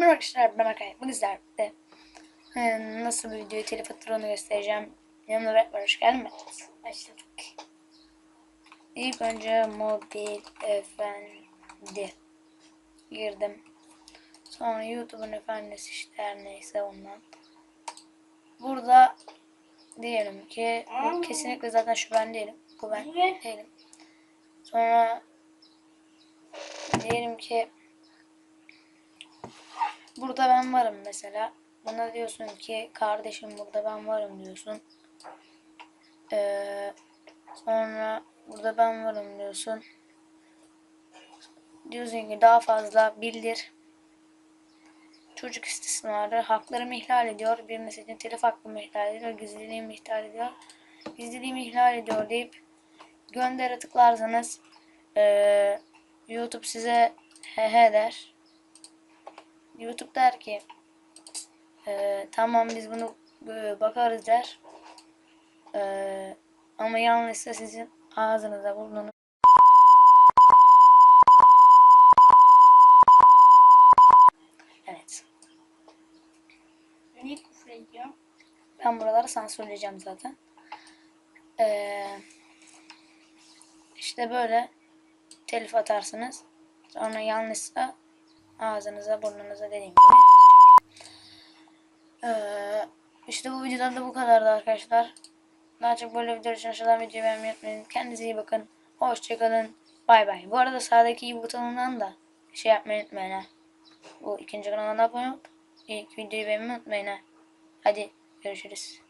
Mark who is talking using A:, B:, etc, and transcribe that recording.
A: Merhaba arkadaşlar ben Akay. Bugün sizlerle e, nasıl bir videoyu telif attığını göstereceğim. Yanımda Berk var. Hoş geldin? Başladık. İlk önce mobil efendi girdim. Sonra YouTube'un efendisi işte her neyse ondan. Burada diyelim ki bu kesinlikle zaten şu ben değilim. Bu ben değilim. Sonra diyelim ki burada ben varım mesela. Buna diyorsun ki kardeşim burada ben varım diyorsun. Ee, sonra burada ben varım diyorsun. Diyorsun ki daha fazla bildir. Çocuk istismarı haklarımı ihlal ediyor. Bir mesajın telif hakkımı ihlal ediyor. Gizliliğimi ihlal ediyor. Gizliliğimi ihlal ediyor deyip göndere tıklarsanız ee, YouTube size he he der. YouTube der ki "Ee, tamam biz bunu e, bakarız der. Ee, ama yanlışsa sizin ağzınıza burnunu Evet.
B: Niye küfür ediyor?
A: Ben buraları sansürleyeceğim zaten. Ee, işte böyle telif atarsınız. Sonra yanlışsa ağzınıza burnunuza dediğim gibi. Ee, işte bu videodan da bu kadardı arkadaşlar. Daha çok böyle videolar için aşağıdan videoyu beğenmeyi unutmayın. Kendinize iyi bakın. Hoşçakalın. Bay bay. Bu arada sağdaki iyi butonundan da şey yapmayı unutmayın ha. Bu ikinci kanalına abone olup ilk videoyu beğenmeyi unutmayın ha. Hadi görüşürüz.